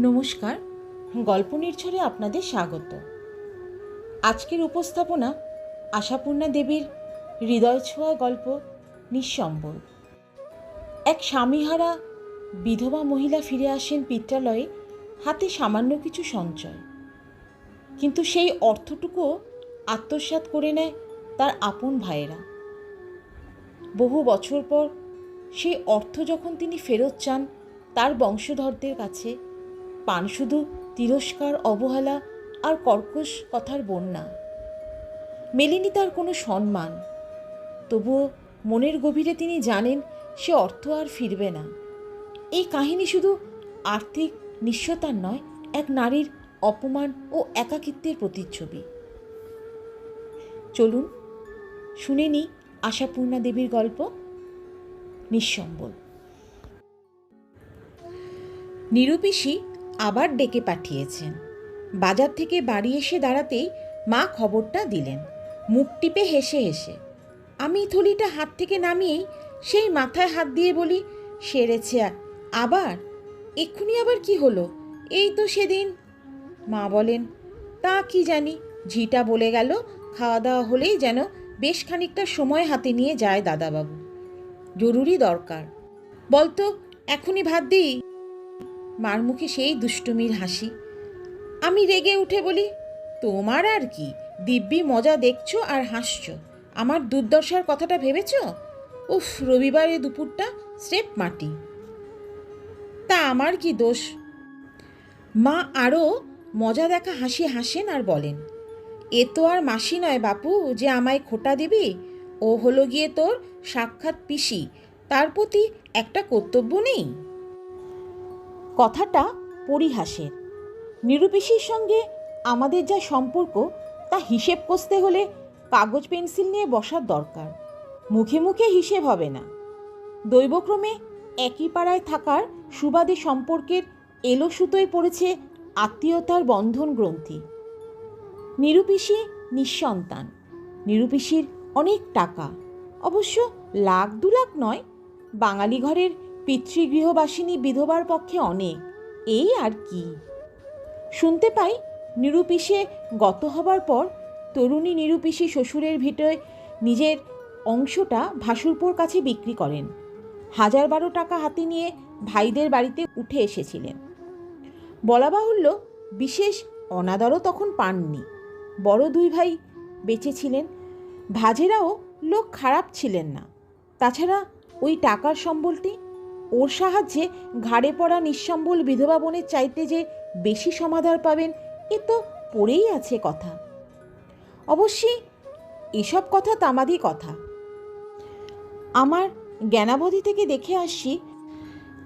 নমস্কার, গল্প নির্ঝরে আপনাদের স্বাগত। আজকের উপস্থাপনা আশাপূর্ণা দেবীর হৃদয় ছোঁয়া গল্প নিঃসম্বল এক স্বামীহারা বিধবা মহিলা ফিরে আসেন পিত্রালয়ে হাতে সামান্য কিছু সঞ্চয়। কিন্তু সেই অর্থটুকুও আত্মসাৎ করে নেয় তার আপন ভাইয়েরা। বহু বছর পর সেই অর্থ যখন তিনি ফেরত চান, তার বংশধরদের কাছে পান শুধু তিরস্কার, অবহেলা আর কর্কশ কথার বন্যা। মেলেনি তার কোনো সম্মান, তবুও মনের গভীরে তিনি জানেন সে অর্থ আর ফিরবে না। এই কাহিনী শুধু আর্থিক নিঃস্বতার নয়, এক নারীর অপমান ও একাকিত্বের প্রতিচ্ছবি। চলুন, শুনে নি আশাপূর্ণা দেবীর গল্প, নিঃসম্বল। নিরুপিসি আবার ডেকে পাঠিয়েছেন। বাজার থেকে বাড়ি এসে দাঁড়াতেই মা খবরটা দিলেন। মুখ টিপে হেসে হেসে, আমি থলিটা হাত থেকে নামিয়েই সেই মাথায় হাত দিয়ে বলি, সেরেছে আবার? এক্ষুনি আবার কি হলো? এই তো সেদিন। মা বলেন, তা কি জানি, ঝিটা বলে গেল, খাওয়া দাওয়া হলেই যেন বেশ খানিকটা সময় হাতে নিয়ে যায় দাদাবাবু। জরুরি দরকার। বলতো, এখনই ভাত দিই। মার মুখে সেই দুষ্টুমির হাসি। আমি রেগে উঠে বলি, তোমার আর কি? দিব্যি মজা দেখছ আর হাসছো। আমার দুর্দশার কথাটা ভেবেছ? উফ, রবিবারে দুপুরটা স্রেপ মাটি। তা আমার কি দোষ? মা আরও মজা দেখা হাসি হাসেন আর বলেন, এ তো আর মাসি নয় বাপু, যে আমায় খোটা দিবি। ও হলো গিয়ে তোর সাক্ষাৎ পিসি। তার প্রতি একটা কর্তব্য নেই? কথাটা পরিহাসের। নিরুপিসির সঙ্গে আমাদের যা সম্পর্ক, তা হিসেব কষতে হলে কাগজ পেন্সিল নিয়ে বসার দরকার। মুখে মুখে হিসেব হবে না। দৈবক্রমে একই পাড়ায় থাকার সুবাদে সম্পর্কের এলো সুতোয় পড়েছে আত্মীয়তার বন্ধন গ্রন্থি। নিরুপিসি নিঃসন্তান। নিরুপিসির অনেক টাকা। অবশ্য লাখ দু লাখ নয়, বাঙালি ঘরের পিতৃগৃহবাসিনী বিধবার পক্ষে অনেক। এই আর কি? শুনতে পাই নিরুপিসে গত হবার পর তরুণী নিরুপিসি শ্বশুরের ভিতরে নিজের অংশটা ভাসুরপোর কাছে বিক্রি করেন। হাজার বারো টাকা হাতে নিয়ে ভাইদের বাড়িতে উঠে এসেছিলেন। বলা বাহুল্য বিশেষ অনাদরও তখন পাননি। বড় দুই ভাই বেঁচে ছিলেন, ভাজেরাও লোক খারাপ ছিলেন না। তাছাড়া ওই টাকার সম্বলটি ওর সাহায্যে ঘাড়ে পড়া নিঃসম্বল বিধবা বোনের চাইতে যে বেশি সমাধান পাবেন, এ তো পড়েই আছে কথা। অবশ্যই এসব কথা তামাদি কথা। আমার জ্ঞানাবধি থেকে দেখে আসছি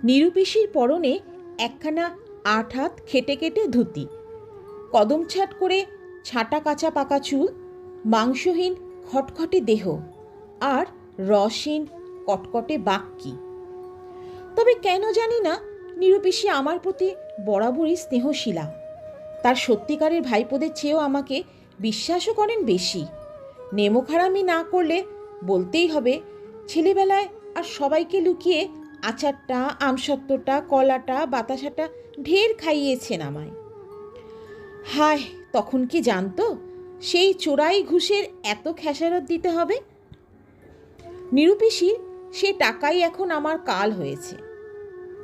নিরুপিসির পরনে একখানা আট হাত খেটে কেটে ধুতি, কদম ছাট করে ছাটা কাঁচা পাকা চুল, মাংসহীন খটখটে দেহ, আর রসহীন কটকটে বাক্যি তবে কেন জানি না নিরুপিসি আমার প্রতি বরাবরই স্নেহশীলা। তার সত্যিকারের ভাইপোদের চেয়েও আমাকে বিশ্বাসও করেন বেশি। নেমোখারামি না করলে বলতেই হবে, ছেলেবেলায় আর সবাইকে লুকিয়ে আচারটা আমসত্ত্বটা কলাটা, বাতাসাটা ঢের খাইয়েছেন আমায়। হায়, তখন কি জানতো, সেই চোরাই ঘুষের এত খেসারত দিতে হবে? নিরুপিসির সে টাকাই এখন আমার কাল হয়েছে।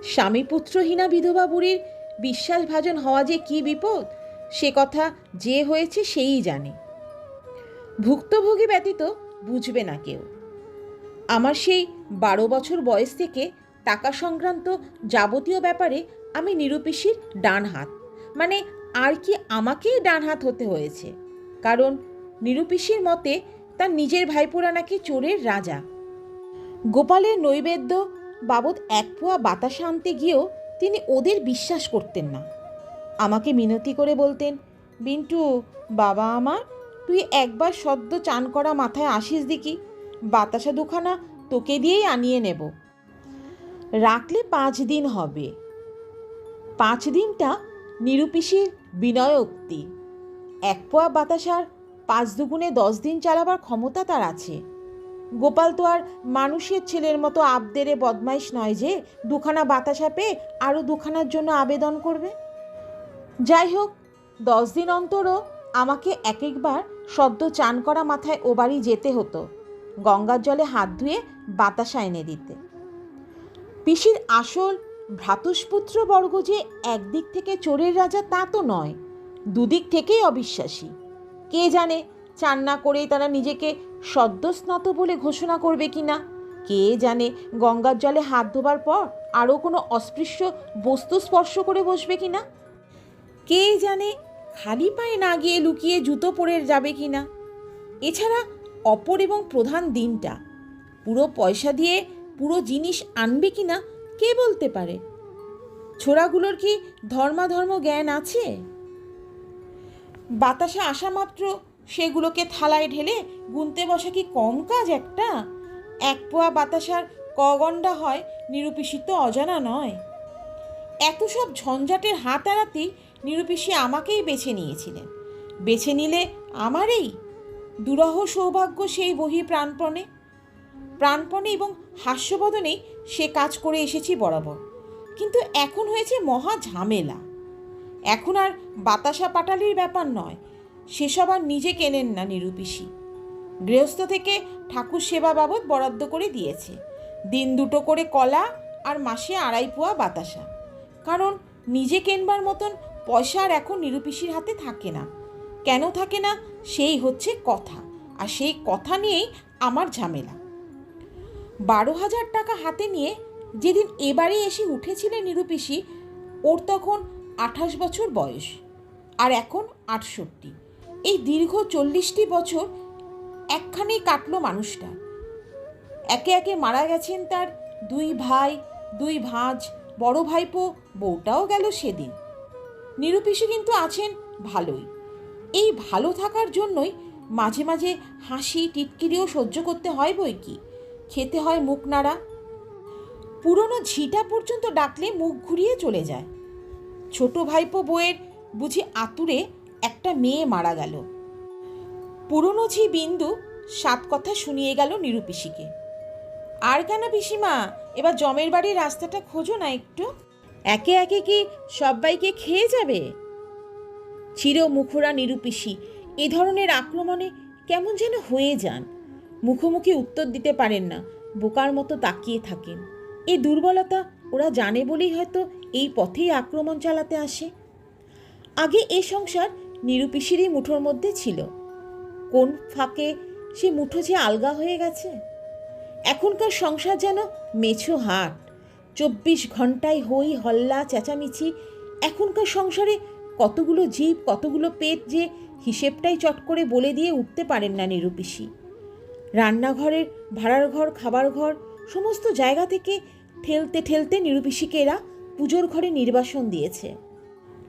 স্বামী পুত্রহীনা বিধবা বুড়ির বিশ্বাসভাজন হওয়া যে কি বিপদ, সে কথা যে হয়েছে সেই জানে। ভুক্তভোগী ব্যতীত বুঝবে না কেউ। আমার সেই বারো বছর বয়স থেকে টাকা সংক্রান্ত যাবতীয় ব্যাপারে আমি নিরুপিসির ডান হাত। মানে আর কি আমাকেই ডান হাত হতে হয়েছে। কারণ নিরুপিসির মতে তার নিজের ভাইপোরা নাকি চোরের রাজা। গোপালের নৈবেদ্য বাবদ এক পোয়া বাতাস আনতে গিয়েও তিনি ওদের বিশ্বাস করতেন না। আমাকে মিনতি করে বলতেন, বিন্টু, বাবা আমার, তুই একবার সদ্য চান করা মাথায় আসিস দেখি, বাতাসা দুখানা তোকে দিয়েই আনিয়ে নেব। রাখলে পাঁচ দিন হবে। পাঁচ দিনটা নিরুপিসির বিনয়োক্তি। এক পোয়া বাতাসার পাঁচ দুগুণে দশ দিন চালাবার ক্ষমতা তার আছে। গোপাল তো আর মানুষের ছেলের মতো আবদেরে বদমাইশ নয় যে, দুখানা বাতাসা পেয়ে আরও দুখানার জন্য আবেদন করবে। যাই হোক, দশ দিন অন্তরও আমাকে এক একবার সদ্য চান করা মাথায় ও বাড়ি যেতে হতো, গঙ্গার জলে হাত ধুয়ে বাতাসা এনে দিতে। পিসির আসল ভ্রাতুষ্পুত্র বর্গ যে একদিক থেকে চোরের রাজা তা তো নয়, দুদিক থেকেই অবিশ্বাসী। কে জানে চান না করেই তারা নিজেকে সদ্যস্নাত বলে ঘোষণা করবে কি না কে জানে গঙ্গার জলে হাত ধোবার পর আরও কোনো অস্পৃশ্য বস্তু স্পর্শ করে বসবে কি না কে জানে খালি পায়ে না গিয়ে লুকিয়ে জুতো পরে যাবে কি না এছাড়া অপর এবং প্রধান দিনটা, পুরো পয়সা দিয়ে পুরো জিনিস আনবে কি না কে বলতে পারে? ছোড়াগুলোর কি ধর্মাধর্ম জ্ঞান আছে? বাতাসে আসা মাত্র সেগুলোকে থালায় ঢেলে গুনতে বসা কি কম কাজ একটা? এক পোয়া বাতাসার ক গণ্ডা হয় নিরুপিসিত অজানা নয়। এত সব ঝঞ্ঝাটের হাত এড়াতেই নিরুপিসি আমাকেই বেছে নিয়েছিলেন। বেছে নিলে আমারই? দুরহ সৌভাগ্য সেই বহি প্রাণপণে। প্রাণপণে এবং হাস্যবদনেই সে কাজ করে এসেছি বরাবর। কিন্তু এখন হয়েছে মহা ঝামেলা। এখন আর বাতাসা পাটালির ব্যাপার নয়। সেসব আর নিজে কেনেন না নিরুপিসি। গৃহস্থ থেকে ঠাকুর সেবা বাবদ বরাদ্দ করে দিয়েছে। দিন দুটো করে কলা আর মাসে আড়াই পোয়া বাতাসা। কারণ নিজে কেনবার মতন পয়সা আর এখন নিরুপিসির হাতে থাকে না। কেন থাকে না সেই হচ্ছে কথা। আর সেই কথা নিয়েই আমার ঝামেলা। বারো হাজার টাকা হাতে নিয়ে যেদিন এবারে এসে উঠেছিলেন নিরুপিসি, ওর তখন আঠাশ বছর বয়স। আর এখন আটষট্টি। এই দীর্ঘ চল্লিশটি বছর একখানেই কাটলো মানুষটা। একে একে মারা গেছেন তার দুই ভাই, দুই ভাঁজ, বড় ভাইপো, বউটাও গেল সেদিন। নিরুপিসি কিন্তু আছেন ভালোই। এই ভালো থাকার জন্যই মাঝে মাঝে হাসি, টিটকিরিও সহ্য করতে হয় বই কি? খেতে হয় মুখ নাড়া। পুরনো ঝিটা পর্যন্ত ডাকলে মুখ ঘুরিয়ে চলে যায়। ছোট ভাইপো বউয়ের বুঝি আতুরে একটা মেয়ে মারা গেল। পুরনো ঝি বিন্দু সাত কথা শুনিয়ে গেল নিরুপিসিকে আর কেন পিসিমা, এবার জমের বাড়ির রাস্তাটা খোঁজো না একটু। একে একে কি সবাইকে খেয়ে যাবে? চির মুখরা নিরুপিসি এ ধরনের আক্রমণে কেমন যেন হয়ে যান। মুখোমুখি উত্তর দিতে পারেন না, বোকার মতো তাকিয়ে থাকেন। এই দুর্বলতা ওরা জানে বলেই হয়তো এই পথেই আক্রমণ চালাতে আসে। আগে এ সংসার নিরুপিসিরই মুঠোর মধ্যে ছিল। কোন ফাঁকে সে মুঠো যে আলগা হয়ে গেছে? এখনকার সংসার যেন মেছো হাট। চব্বিশ ঘন্টায় হই হল্লা চেঁচামেচি। এখনকার সংসারে কতগুলো জীব, কতগুলো পেট যে হিসেবটাই চট করে বলে দিয়ে উঠতে পারেন না নিরুপিসি রান্নাঘরের, ভাড়ার ঘর, খাবার ঘর, সমস্ত জায়গা থেকে ঠেলতে ঠেলতে নিরুপিসিকে এরা পুজোর ঘরে নির্বাসন দিয়েছে।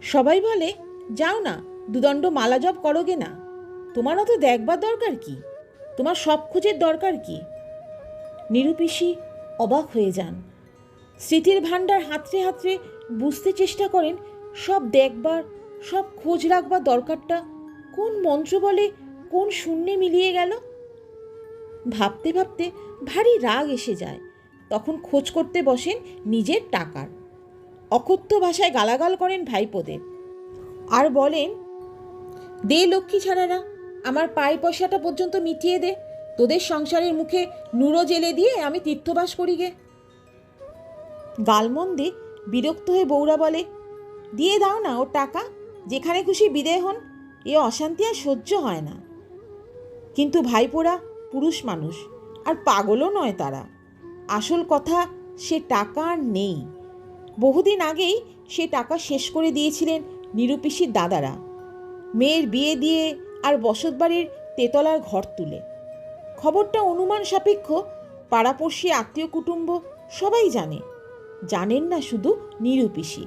সবাই বলে, যাও না দুদণ্ড মালা জপ করোগে না? তোমারও তো দেখবার দরকার কি? তোমার সব খোঁজের দরকার কি? নিরুপিসি অবাক হয়ে যান। স্মৃতির ভাণ্ডার হাতড়ে হাতড়ে বুঝতে চেষ্টা করেন, সব দেখবার, সব খোঁজ রাখবার দরকারটা কোন মন্ত্র বলে, কোন শূন্যে মিলিয়ে গেল? ভাবতে ভাবতে ভারী রাগ এসে যায়। তখন খোঁজ করতে বসেন নিজের টাকার। অকথ্য ভাষায় গালাগাল করেন ভাইপোদের। আর বলেন দে লক্ষ্মী ছাড়ারা আমার পায়ে পয়সাটা পর্যন্ত মিটিয়ে দে। তোদের সংসারের মুখে নুরো জেলে দিয়ে আমি তীর্থবাস করি গে। গালমন্দে বিরক্ত হয়ে বৌরা বলে, দিয়ে দাও না ওর টাকা, যেখানে খুশি বিদেয় হন, এ অশান্তি আর সহ্য হয় না। কিন্তু ভাইপোরা পুরুষ মানুষ, আর পাগলও নয় তারা। আসল কথা, সে টাকা আর নেই। বহুদিন আগেই সে টাকা শেষ করে দিয়েছিলেন নিরুপিসির দাদারা। মেয়ের বিয়ে দিয়ে আর বসতবাড়ির তেতলার ঘর তুলে। খবরটা অনুমান সাপেক্ষ, পাড়াপড়শি, আত্মীয় কুটুম্ব সবাই জানে। জানেন না শুধু নিরুপিসি।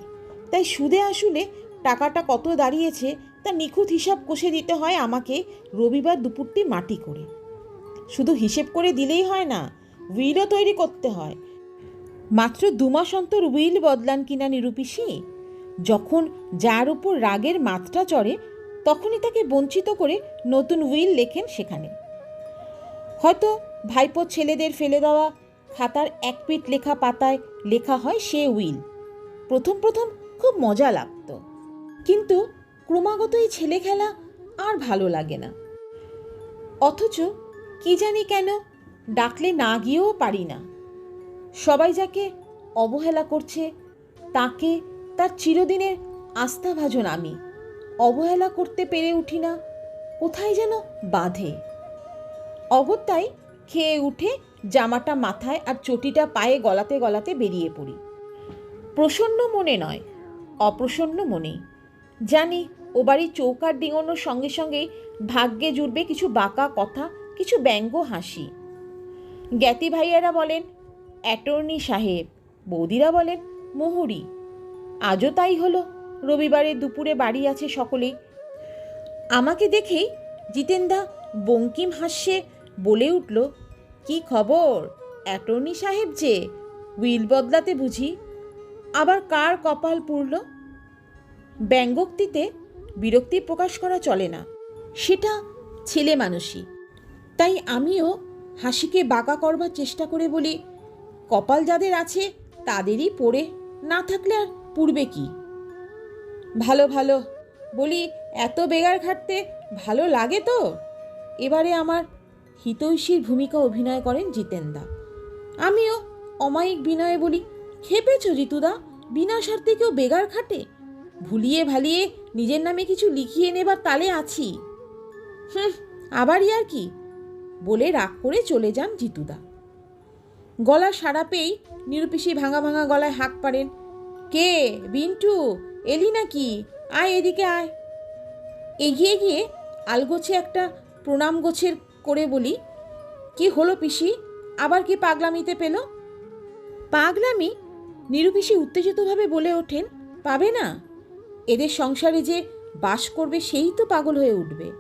তাই সুদে আসলে টাকাটা কত দাঁড়িয়েছে তা নিখুঁত হিসাব কষে দিতে হয় আমাকে রবিবার দুপুরটি মাটি করে। শুধু হিসেব করে দিলেই হয় না উইলও তৈরি করতে হয়। মাত্র দু মাস অন্তর উইল বদলান কিনা নিরুপিসি? যখন যার উপর রাগের মাত্রা চড়ে তখনই তাকে বঞ্চিত করে নতুন উইল লেখেন সেখানে। হয়তো ভাইপো ছেলেদের ফেলে দেওয়া খাতার এক পিঠ লেখা পাতায় লেখা হয় সে উইল। প্রথম প্রথম খুব মজা লাগতো। কিন্তু ক্রমাগত এই ছেলে খেলা আর ভালো লাগে না। অথচ কি জানি কেন ডাকলে না গিয়েও পারি না। সবাই যাকে অবহেলা করছে, তাকে তার চিরদিনের আস্থাভাজন আমি অবহেলা করতে পেরে উঠি না, কোথায় যেন বাঁধে। অগত্যাই খেয়ে উঠে জামাটা মাথায় আর চটিটা পায়ে গলাতে গলাতে বেরিয়ে পড়ি। প্রসন্ন মনে নয়, অপ্রসন্ন মনেই জানি ও বাড়ি চৌকার ডিঙোনোর সঙ্গে সঙ্গেই ভাগ্যে জুড়বে কিছু বাঁকা কথা, কিছু ব্যঙ্গ হাসি। জ্ঞাতি ভাইয়ারা বলেন, অ্যাটর্নি সাহেব। বৌদিরা বলেন, মোহরি। আজও তাই হলো। রবিবারে দুপুরে বাড়ি আছে সকলেই। আমাকে দেখেই জিতেন্দা বঙ্কিম হাস্যে বলে উঠল, কি খবর? অ্যাটর্নি সাহেব যে উইল বদলাতে বুঝি। আবার কার কপাল পুরল ব্যঙ্গোক্তিতে বিরক্তি প্রকাশ করা চলে না। সেটা ছেলে মানুষই। তাই আমিও হাসিকে বাঁকা করবার চেষ্টা করে বলি, কপাল যাদের আছে তাদেরই পড়ে, না থাকলে আর পূর্বে কি? ভালো ভালো। বলি, এত বেগার খাটতে ভালো লাগে তো? এবারে আমার হিতৈষীর ভূমিকা অভিনয় করেন জিতেন্দা। আমিও অমায়িক বিনয়ে বলি, খেপেছ জিতুদা বিনা স্বার্থে কেউ বেগার খাটে? ভুলিয়ে ভালিয়ে নিজের নামে কিছু লিখিয়ে নেবার তালে আছি। হুম, আবারই আর কি? বলে রাগ করে চলে যান জিতুদা। গলা সারা পেয়েই নিরুপিসি ভাঙা ভাঙা গলায় হাঁক পারেন কে? বিন্টু? এলি নাকি? আয় এদিকে আয়। এগিয়ে গিয়ে আলগোছে একটা প্রণাম গোছের করে বলি, কি হলো পিসি? আবার কি পাগলামিতে পেল? পাগলামি নিরুপিসি উত্তেজিতভাবে বলে ওঠেন, পাবে না। এদের সংসারে যে বাস করবে সেই তো পাগল হয়ে উঠবে।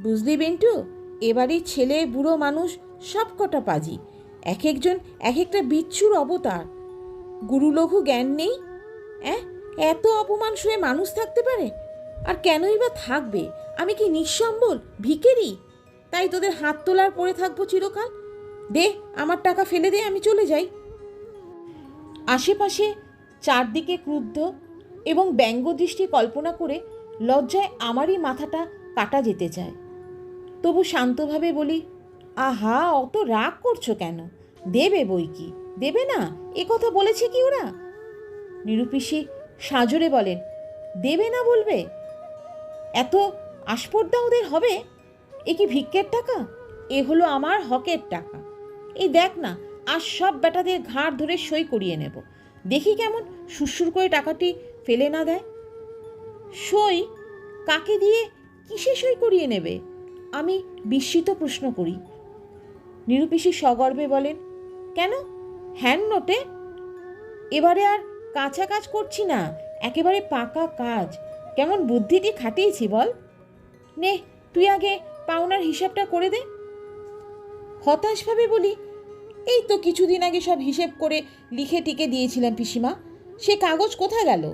বুঝলি বেন্টু? এবারই ছেলে, বুড়ো মানুষ সব কটা পাজি। এক একজন এক একটা বিচ্ছুর অবতার। গুরুলঘু জ্ঞান নেই? অ্যাঁ? এত অপমান শুয়ে মানুষ থাকতে পারে? আর কেনই বা থাকবে? আমি কি নিঃসম্বল? ভিকেরি? তাই তোদের হাত তোলার পরে থাকব চিরকাল? দে, আমার টাকা ফেলে দে, আমি চলে যাই। আশেপাশে চারদিকে ক্রুদ্ধ এবং ব্যঙ্গদৃষ্টি কল্পনা করে লজ্জায় আমারই মাথাটা কাটা যেতে চায়। তবু শান্তভাবে বলি, আহা, অত রাগ করছ কেন? দেবে বই কি? দেবে না? এ কথা বলেছে কি ওরা? নিরুপিসি সাজরে বলেন, দেবে না বলবে? এত আস্পর্ধা ওদের হবে? এ কি ভিক্ষের টাকা? এ হলো আমার হকের টাকা। এই দেখ না আর সব বেটাদের ঘাড় ধরে সই করিয়ে নেব। দেখি কেমন সুরসুর করে টাকাটি ফেলে না দেয়। সই কাকে দিয়ে কিসে সই করিয়ে নেবে? আমি বিস্মিত প্রশ্ন করি। নিরুপিসি সগর্বে বলেন, কেন? হ্যান্ড নোটে? এবারে আর কাঁচা কাজ করছি না, একেবারে পাকা কাজ। কেমন বুদ্ধিটি খাটিয়েছি বল? নে, তুই আগে পাওনার হিসাবটা করে দে। হতাশভাবে বলি, এই তো কিছুদিন আগে সব হিসেব করে লিখে টিকে দিয়েছিলাম পিসিমা, সে কাগজ কোথায় গেল?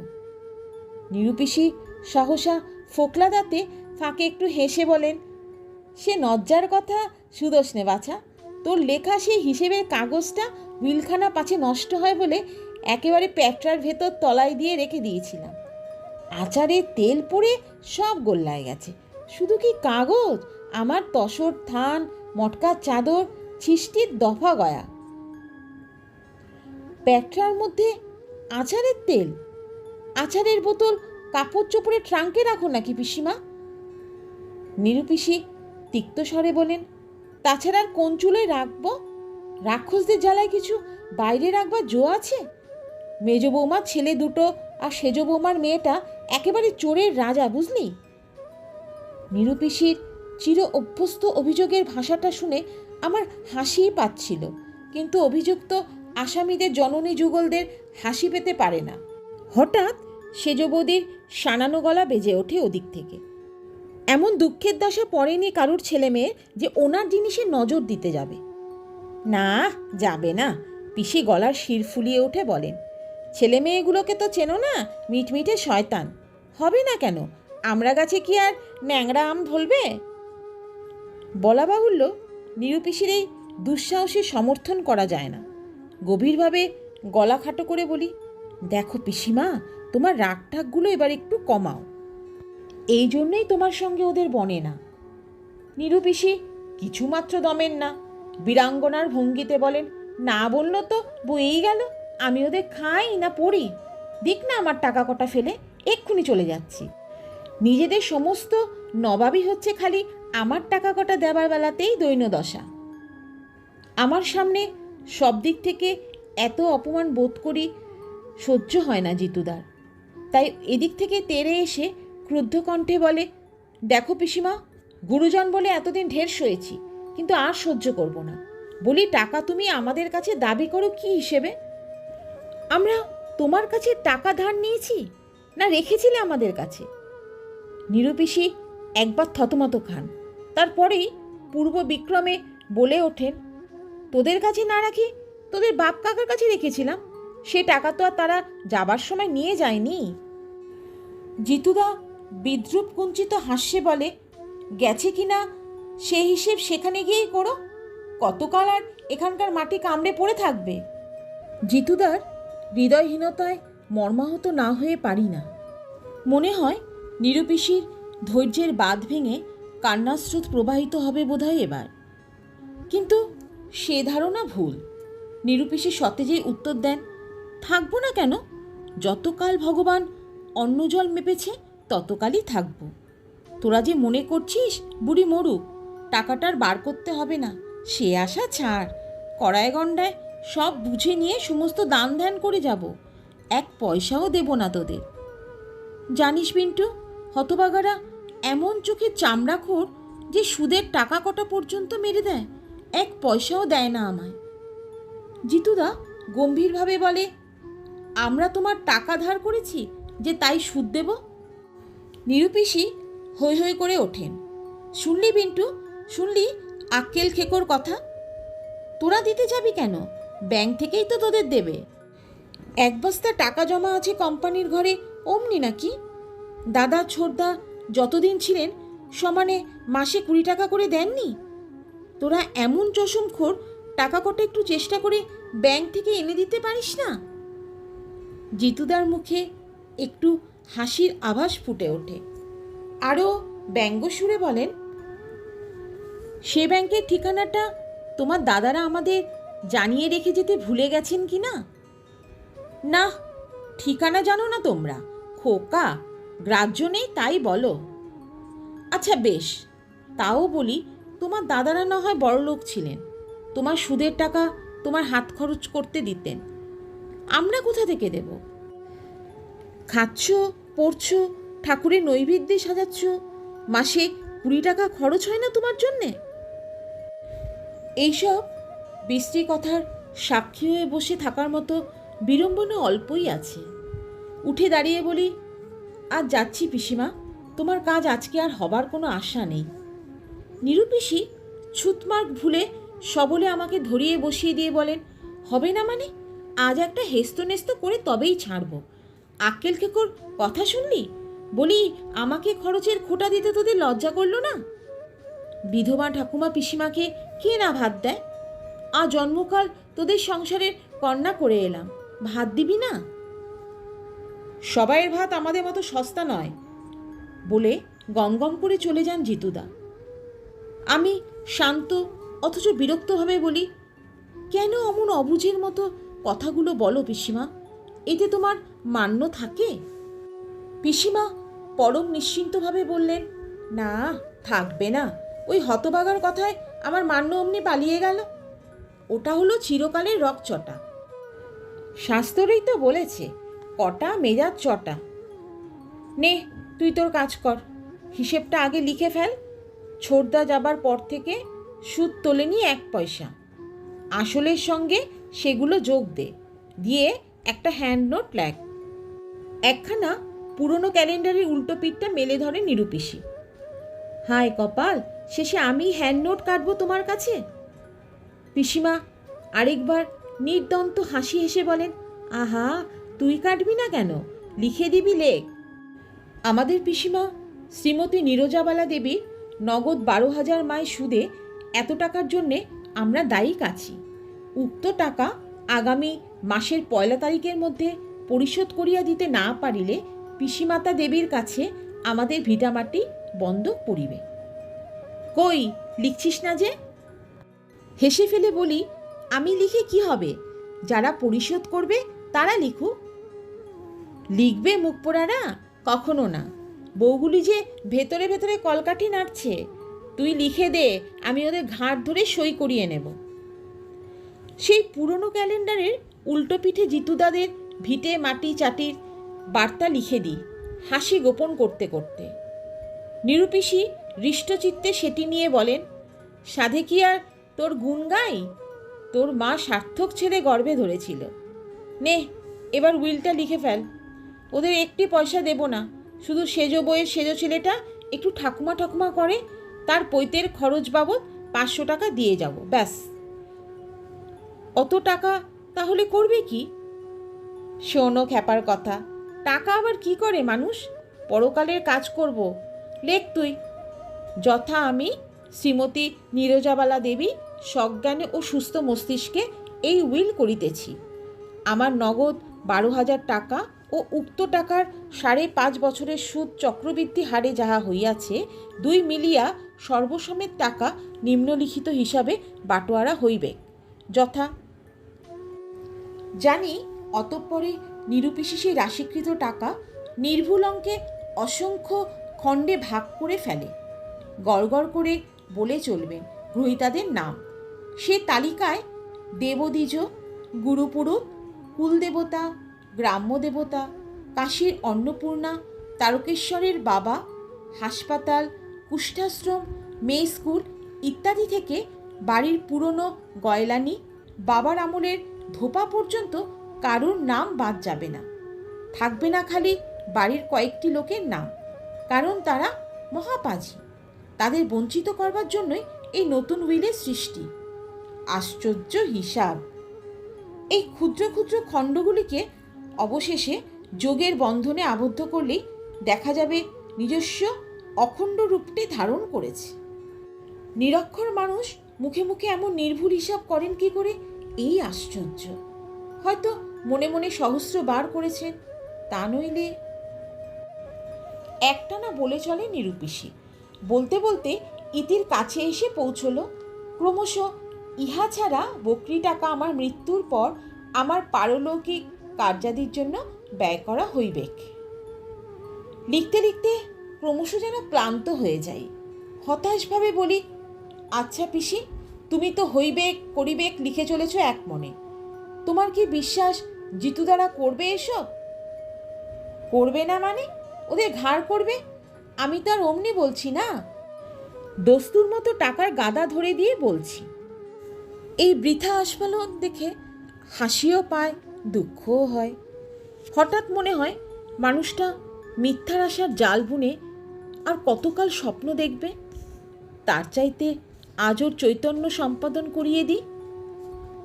নিরুপিসি সহসা ফোকলা দাঁতে ফাঁকে একটু হেসে বলেন, সে নজ্জার কথা সুদোষনে বাছা, তোর লেখা সেই হিসেবের কাগজটা উইলখানা পাছে নষ্ট হয় বলে একেবারে প্যাকটার ভেতর তলায় দিয়ে রেখে দিয়েছিলাম। আচারে তেল পড়ে সব গোল্লায় গেছে। শুধু কি কাগজ? আমার তসর থান মটকার চাদর, ছিষ্টির দফা গয়া। প্যাকটার মধ্যে আচারের তেল? আচারের বোতল কাপড় চোপড়ে ট্রাঙ্কে রাখো নাকি পিসিমা? নিরুপিসি তিক্ত স্বরে বলেন, তাছাড়া আর কোন চুলোয় রাখব? রাক্ষসদের জ্বালায় কিছু বাইরে রাখবার জো আছে? মেজ বৌমার ছেলে দুটো আর সেজ বৌমার মেয়েটা একেবারে চোরের রাজা, বুঝলি? নিরুপিসির চির অভ্যস্ত অভিযোগের ভাষাটা শুনে আমার হাসিই পাচ্ছিল। কিন্তু অভিযুক্ত আসামিদের জননী যুগলদের হাসি পেতে পারে না। হঠাৎ সেজ বৌদির সানানো গলা বেজে ওঠে ওদিক থেকে। এমন দুঃখের দশা পড়েনি কারুর ছেলে মেয়ে যে ওনার জিনিসে নজর দিতে যাবে। না যাবে না, পিসি গলার শির ফুলিয়ে উঠে বলেন। ছেলে মেয়েগুলোকে তো চেনো না, মিটমিটে শয়তান। হবে না কেন? আমরা গাছে কি আর ন্যাংরা আম ঢলবে বলা বাহুল্য নিরুপিসির এই দুঃসাহসের সমর্থন করা যায় না। গভীরভাবে গলা খাটো করে বলি, দেখো পিসিমা, তোমার রাগ ঠাকগুলো এবার একটু কমাও। এই জন্যই তোমার সঙ্গে ওদের বনে না। নিরুপিসি কিছুমাত্র দমেন না। বীরাঙ্গনার ভঙ্গিতে বলেন, না বলল তো বয়েই গেল। আমি ওদের খাই না পড়ি। দিক না আমার টাকা কটা ফেলে, এক্ষুনি চলে যাচ্ছি। নিজেদের সমস্ত নবাবই হচ্ছে খালি আমার টাকা কটা দেবার বেলাতেই দৈন্যদশা। আমার সামনে সব দিক থেকে এত অপমান বোধ করি সহ্য হয় না জিতুদার। তাই এদিক থেকে তেড়ে এসে ক্রুদ্ধ কণ্ঠে বলে, দেখো পিসিমা, গুরুজন বলে এতদিন ঢের সয়েছি, কিন্তু আর সহ্য করব না। বলি, টাকা তুমি আমাদের কাছে দাবি করো কি হিসেবে? আমরা তোমার কাছে টাকা ধার নিয়েছি না রেখেছিলে আমাদের কাছে? নিরুপিসি একবার থতমত খান, তারপরেই পূর্ব বিক্রমে বলে ওঠেন, তোদের কাছে না রাখি তোদের বাপ কাকার কাছে রেখেছিলাম, সে টাকা তো আর তারা যাবার সময় নিয়ে যায়নি। জিতুদা বিদ্রুপ কুঞ্চিত হাস্যে বলে, গেছে কিনা সে হিসেব সেখানে গিয়েই করো। কতকাল আর এখানকার মাটি কামড়ে পড়ে থাকবে? জিতুদার হৃদয়হীনতায় মর্মাহত না হয়ে পারি না। মনে হয় নিরুপিসির ধৈর্যের বাঁধ ভেঙে কান্নাস্রোত প্রবাহিত হবে বোধহয় এবার। কিন্তু সে ধারণা ভুল। নিরুপিসি সতেজেই উত্তর দেন, থাকব না কেন? যতকাল ভগবান অন্ন জল মেপেছে, ততকালই থাকব। তোরা যে মনে করছিস, বুড়ি মরুক, টাকাটার বার করতে হবে না। সে আশা ছাড়। কড়ায় গণ্ডায় সব বুঝে নিয়ে সমস্ত দান ধ্যান করে যাব। এক পয়সাও দেব না তোদের। জানিস বিন্টু হতবাগারা এমন চোখে চামড়াখোর যে সুদের টাকা কটা পর্যন্ত মেরে দেয়, এক পয়সাও দেয় না আমায়। জিতুদা গম্ভীরভাবে বলে, আমরা তোমার টাকা ধার করেছি যে তাই সুদ দেব? নিরুপিসি হৈ হৈ করে ওঠেন। শুনলি বিন্টু শুনলি আক্কেল খেকোর কথা? তোরা দিতে যাবি কেন? ব্যাংক থেকেই তো তোদের দেবে। এক বস্তা টাকা জমা আছে কোম্পানির ঘরে, অমনি নাকি? দাদা, ছোটদা যতদিন ছিলেন, সমানে মাসে কুড়ি টাকা করে দেননি? তোরা এমন চশমখোর টাকা কটা একটু চেষ্টা করে ব্যাংক থেকে এনে দিতে পারিস না? জিতুদার মুখে একটু হাসির আভাস ফুটে ওঠে। আরও ব্যঙ্গ সুরে বলেন, সে ব্যাংকের ঠিকানাটা তোমার দাদারা আমাদের জানিয়ে রেখে যেতে ভুলে গেছেন কি না? না, ঠিকানা জানো না তোমরা। খোকা, গ্রাহ্য নেই, তাই বলো। আচ্ছা বেশ। তাও বলি, তোমার দাদারা না হয় বড় লোক ছিলেন। তোমার সুদের টাকা তোমার হাত খরচ করতে দিতেন। আমরা কোথা থেকে দেব? খাচ্ছ, পড়ছ, ঠাকুরের নৈবেদ্যে সাজাচ্ছ, মাসে কুড়ি টাকা খরচ হয় না তোমার জন্যে? এইসব বৃষ্টি কথার সাক্ষী হয়ে বসে থাকার মতো বিড়ম্বনা অল্পই আছে। উঠে দাঁড়িয়ে বলি, আজ যাচ্ছি পিসিমা, তোমার কাজ আজকে আর হবার কোনো আশা নেই নিরুপিসি ছুতমার্গ ভুলে সবলে আমাকে ধরিয়ে বসিয়ে দিয়ে বলেন, হবে না মানে? আজ একটা হেস্তনেস্ত করে তবেই ছাড়বো। আক্কেল কেকোর কথা শুনলি? বলি, আমাকে খরচের খোটা দিতে তোদের লজ্জা করল না বিধবা ঠাকুমা পিসিমাকে কে না ভাত দেয়? আ জন্মকাল তোদের সংসারের কন্যা করে এলাম। ভাত দিবি না? সবাইয়ের ভাত আমাদের মতো সস্তা নয় বলে গম গম করে চলে যান জিতুদা। আমি শান্ত অথচ বিরক্তভাবে বলি, কেন অমন অবুঝের মতো কথাগুলো বলো পিসিমা? এতে তোমার মান্য থাকে? পিসিমা পরম নিশ্চিন্তভাবে বললেন, না, থাকবে না। ওই হতবাগার কথায় আমার মান্য অমনি পালিয়ে গেল। ওটা হলো চিরকালের রকচটা শাস্ত্রেই তো বলেছে, কটা মেজাজ চটা। নে, তুই তোর কাজ কর, হিসেবটা আগে লিখে ফেল। ছোটদা যাবার পর থেকে সুদ তোলেনি এক পয়সা। আসলের সঙ্গে সেগুলো যোগ দে, দিয়ে একটা হ্যান্ড নোট লেখ। একখানা পুরনো ক্যালেন্ডারের উল্টো পিঠটা মেলে ধরে নিরুপিসি হায় কপাল, শেষে আমি হ্যান্ড নোট কাটবো তোমার কাছে? পিসিমা আরেকবার নির্দন্ত হাসি হেসে বলেন, আহা, তুই কাটবি না কেন? লিখে দিবি লেখ। আমাদের পিসিমা শ্রীমতী নীরজাবালা দেবীর নগদ বারো হাজার মায় সুদে এত টাকার জন্যে আমরা দায়ী কাছি। উক্ত টাকা আগামী মাসের পয়লা তারিখের মধ্যে পরিশোধ করিয়া দিতে না পারিলে পিসিমাতা দেবীর কাছে আমাদের ভিটামাটি বন্ধ পড়িবে। কই, লিখছিস না যে? হেসে ফেলে বলি, আমি লিখে কি হবে? যারা পরিশোধ করবে, তারা লিখুক। লিখবে মুখ পোড়ারা কখনো না। বউগুলি যে ভেতরে ভেতরে কলকাঠি নাড়ছে, তুই লিখে দে, আমি ওদের ঘাট ধরে সই করিয়ে নেব। সেই পুরনো ক্যালেন্ডারের উল্টো পিঠে জিতুদাদের ভিটে মাটি চাটির বার্তা লিখে দিই, হাসি গোপন করতে করতে। নিরুপিসি হৃষ্টচিত্তে সেটি নিয়ে বলেন, সাধে কি আর তোর গুণ গাই? তোর মা সার্থক ছেড়ে গর্ভে ধরেছিল। নে, এবার উইলটা লিখে ফেল। ওদের একটি পয়সা দেব না। শুধু সেজো বইয়ের সেজো ছেলেটা একটু ঠাকুমা ঠাকুমা করে, তার পৈতের খরচ বাবদ পাঁচশো টাকা দিয়ে যাব, ব্যাস। অত টাকা তাহলে করবে কি? শোনো খ্যাপার কথা, টাকা আবার কি করে মানুষ? পরকালের কাজ করব। লেখ তুই। যথা আমি শ্রীমতী নীরজাবালা দেবী সজ্ঞানে ও সুস্থ মস্তিষ্কে এই উইল করিতেছি। আমার নগদ বারো হাজার টাকা ও উক্ত টাকার সাড়ে পাঁচ বছরের সুদ চক্রবৃদ্ধি হারে যাহা হইয়াছে, দুই মিলিয়া সর্বসমেত টাকা নিম্নলিখিত হিসাবে বাটোয়ারা হইবে। যথা। জানি অতঃপরে নিরুপিসি সেই রাশিকৃত টাকা নির্ভুল অঙ্কে অসংখ্য খণ্ডে ভাগ করে ফেলে। গড়গড় করে বলে চলবেন গ্রহীতাদের নাম। সে তালিকায় দেবদ্বিজ, গুরুপুরুত, কুলদেবতা, গ্রাম্য দেবতা, কাশীর অন্নপূর্ণা, তারকেশ্বরের বাবা, হাসপাতাল, কুষ্ঠাশ্রম, মেয়ে স্কুল ইত্যাদি থেকে বাড়ির পুরনো গয়লানি, বাবার আমলের ধোপা পর্যন্ত কারুর নাম বাদ যাবে না। থাকবে না খালি বাড়ির কয়েকটি লোকের নাম, কারণ তারা মহাপাজি। তাদের বঞ্চিত করবার জন্যই এই নতুন উইলের সৃষ্টি। আশ্চর্য হিসাব। এই ক্ষুদ্র ক্ষুদ্র খণ্ডগুলিকে অবশেষে যোগের বন্ধনে আবদ্ধ করলেই দেখা যাবে নিজস্ব অখণ্ড রূপটি ধারণ করেছে। নিরক্ষর মানুষ মুখে মুখে এমন নির্ভুল হিসাব করেন কি করে? এই আশ্চর্য। হয়তো মনে মনে সহস্র বার করেছেন, তা নইলে একটানা বলে চলে নিরুপিসি বলতে বলতে ইতির কাছে এসে পৌঁছলো। ক্রমশ, ইহা ছাড়া বকরি টাকা আমার মৃত্যুর পর আমার পারলৌকিক কার্যাদির জন্য ব্যয় করা হইবেক লিখতে লিখতে ক্রমশ যেন ক্লান্ত হয়ে যাই। হতাশভাবে বলি আচ্ছা পিসি, তুমি তো হইবেক করিবেক লিখে চলেছ এক মনে। তোমার কি বিশ্বাস জিতু দ্বারা করবে এসব? করবে না মানে? ওদের ঘাড় করবে? আমি তো আর অমনি বলছি না? দস্তুর মতো টাকার গাদা ধরে দিয়ে বলছি। এই বৃথা আস্ফালন দেখে হাসিও পায়, দুঃখও হয়। হঠাৎ মনে হয় মানুষটা মিথ্যার আশার জাল বুনে আর কতকাল স্বপ্ন দেখবে। তার চাইতে আজ ওর চৈতন্য সম্পাদন করিয়ে দিই।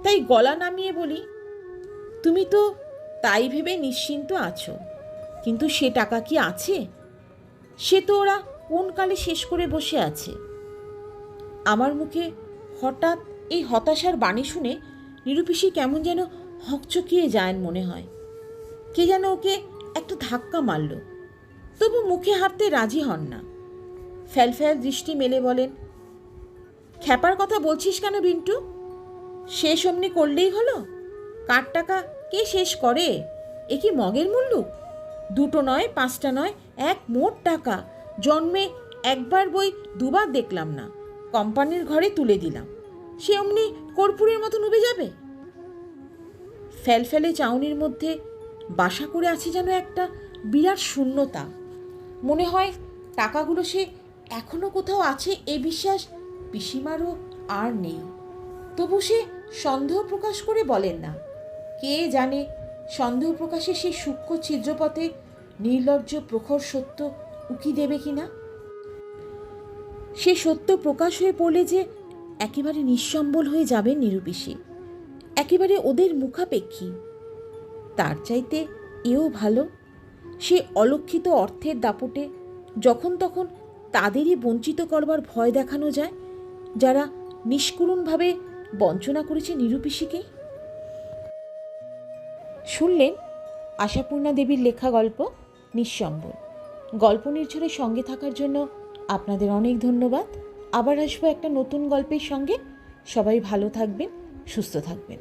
তাই গলা নামিয়ে বলি, তুমি তো তাই ভেবে নিশ্চিন্ত আছো, কিন্তু সে টাকা কি আছে? সে তো ওরা কোন কালে শেষ করে বসে আছে। আমার মুখে হঠাৎ এই হতাশার বাণী শুনে নিরুপিসি কেমন যেন হকচকিয়ে যায় মনে হয়। কে যেন ওকে একটা ধাক্কা মারল। তবু মুখে হাঁটতে রাজি হন না। ফ্যালফ্যাল দৃষ্টি মেলে বলেন, খ্যাপার কথা বলছিস কেন বিন্টু? শেষ অমনি করলেই হলো? কার টাকা কে শেষ করে? এ কি মগের মূল্য? দুটো নয়, পাঁচটা নয় এক মোট টাকা। জন্মে একবার বই, দুবার দেখলাম না। কোম্পানির ঘরে তুলে দিলাম। সে অমনি কর্পূরের মতো নুবে যাবে? ফ্যালফ্যালে চাউনির মধ্যে বাসা করে আছে যেন একটা বিরাট শূন্যতা। মনে হয় টাকাগুলো সে এখনও কোথাও আছে এ বিশ্বাস পিসিমারও আর নেই। তবু সে সন্দেহ প্রকাশ করে বলেন না। কে জানে সন্দেহ প্রকাশে সেই সূক্ষ্ম ছিদ্রপথে নির্লজ্জ প্রখর সত্য উকি দেবে কিনা? সে সত্য প্রকাশ হয়ে পড়লে যে একেবারে নিঃসম্বল হয়ে যাবে নিরুপিসী একেবারে ওদের মুখাপেক্ষী। তার চাইতে এও ভালো, সে অলক্ষিত অর্থের দাপটে যখন তখন তাদেরই বঞ্চিত করবার ভয় দেখানো যায়, যারা নিষ্কুরুণভাবে বঞ্চনা করেছে নিরুপিসীকে শুনলেন আশাপূর্ণা দেবীর লেখা গল্প? নিঃসম্বল। গল্প নির্ঝরের সঙ্গে থাকার জন্য আপনাদের অনেক ধন্যবাদ। আবার আসব একটা নতুন গল্পের সঙ্গে। সবাই ভালো থাকবেন, সুস্থ থাকবেন।